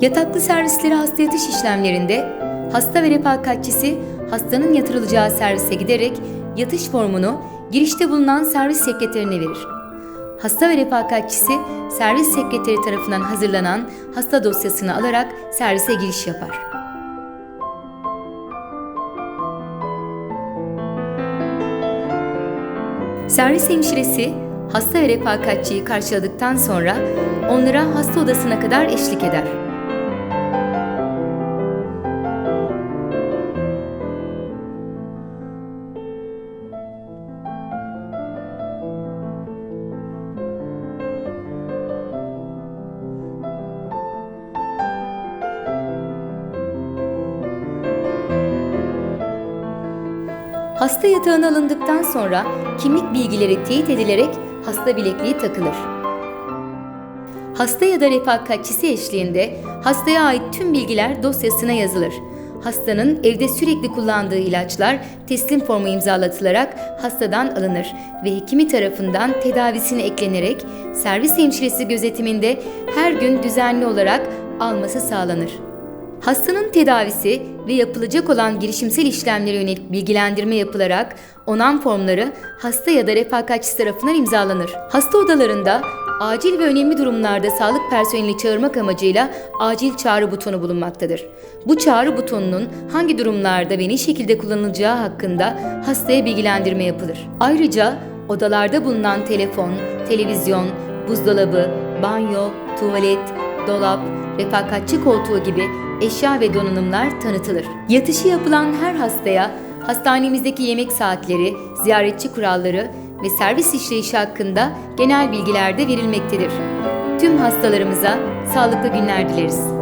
Yataklı servisleri hasta yatış işlemlerinde hasta ve refakatçisi hastanın yatırılacağı servise giderek yatış formunu girişte bulunan servis sekreterine verir. Hasta ve refakatçisi servis sekreteri tarafından hazırlanan hasta dosyasını alarak servise giriş yapar. Servis hemşiresi hasta ve refakatçiyi karşıladıktan sonra onlara hasta odasına kadar eşlik eder. Hasta yatağına alındıktan sonra kimlik bilgileri teyit edilerek hasta bilekliği takılır. Hasta ya da refakatçisi eşliğinde hastaya ait tüm bilgiler dosyasına yazılır. Hastanın evde sürekli kullandığı ilaçlar teslim formu imzalatılarak hastadan alınır ve hekimi tarafından tedavisine eklenerek servis hemşiresi gözetiminde her gün düzenli olarak alması sağlanır. Hastanın tedavisi ve yapılacak olan girişimsel işlemlere yönelik bilgilendirme yapılarak onam formları hasta ya da refakatçisi tarafından imzalanır. Hasta odalarında acil ve önemli durumlarda sağlık personelini çağırmak amacıyla acil çağrı butonu bulunmaktadır. Bu çağrı butonunun hangi durumlarda ve ne şekilde kullanılacağı hakkında hastaya bilgilendirme yapılır. Ayrıca odalarda bulunan telefon, televizyon, buzdolabı, banyo, tuvalet, dolap, refakatçi koltuğu gibi eşya ve donanımlar tanıtılır. Yatışı yapılan her hastaya hastanemizdeki yemek saatleri, ziyaretçi kuralları ve servis işleyişi hakkında genel bilgiler de verilmektedir. Tüm hastalarımıza sağlıklı günler dileriz.